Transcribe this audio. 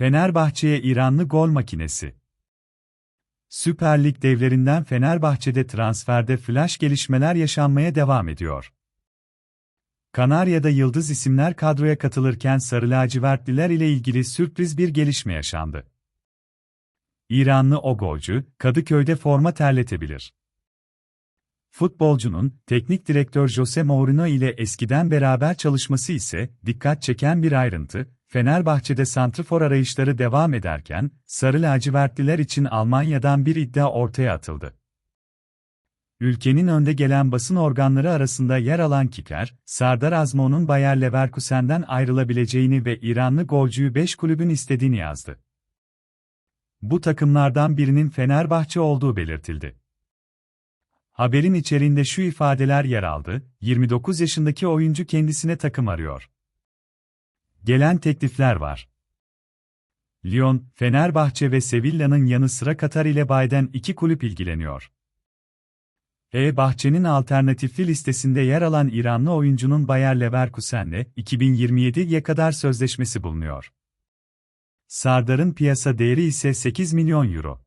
Fenerbahçe'ye İranlı gol makinesi. Süper Lig devlerinden Fenerbahçe'de transferde flash gelişmeler yaşanmaya devam ediyor. Kanarya'da yıldız isimler kadroya katılırken Sarı Lacivertliler ile ilgili sürpriz bir gelişme yaşandı. İranlı o golcü, Kadıköy'de forma terletebilir. Futbolcunun, teknik direktör Jose Mourinho ile eskiden beraber çalışması ise dikkat çeken bir ayrıntı, Fenerbahçe'de santrfor arayışları devam ederken, Sarı Lacivertliler için Almanya'dan bir iddia ortaya atıldı. Ülkenin önde gelen basın organları arasında yer alan Kiker, Sardar Azmo'nun Bayer Leverkusen'den ayrılabileceğini ve İranlı golcüyü 5 kulübün istediğini yazdı. Bu takımlardan birinin Fenerbahçe olduğu belirtildi. Haberin içeriğinde şu ifadeler yer aldı, 29 yaşındaki oyuncu kendisine takım arıyor. Gelen teklifler var. Lyon, Fenerbahçe ve Sevilla'nın yanı sıra Katar ile Bayden iki kulüp ilgileniyor. E Bahçe'nin alternatifli listesinde yer alan İranlı oyuncunun Bayer Leverkusen'le 2027'ye kadar sözleşmesi bulunuyor. Sardar'ın piyasa değeri ise 8 milyon euro.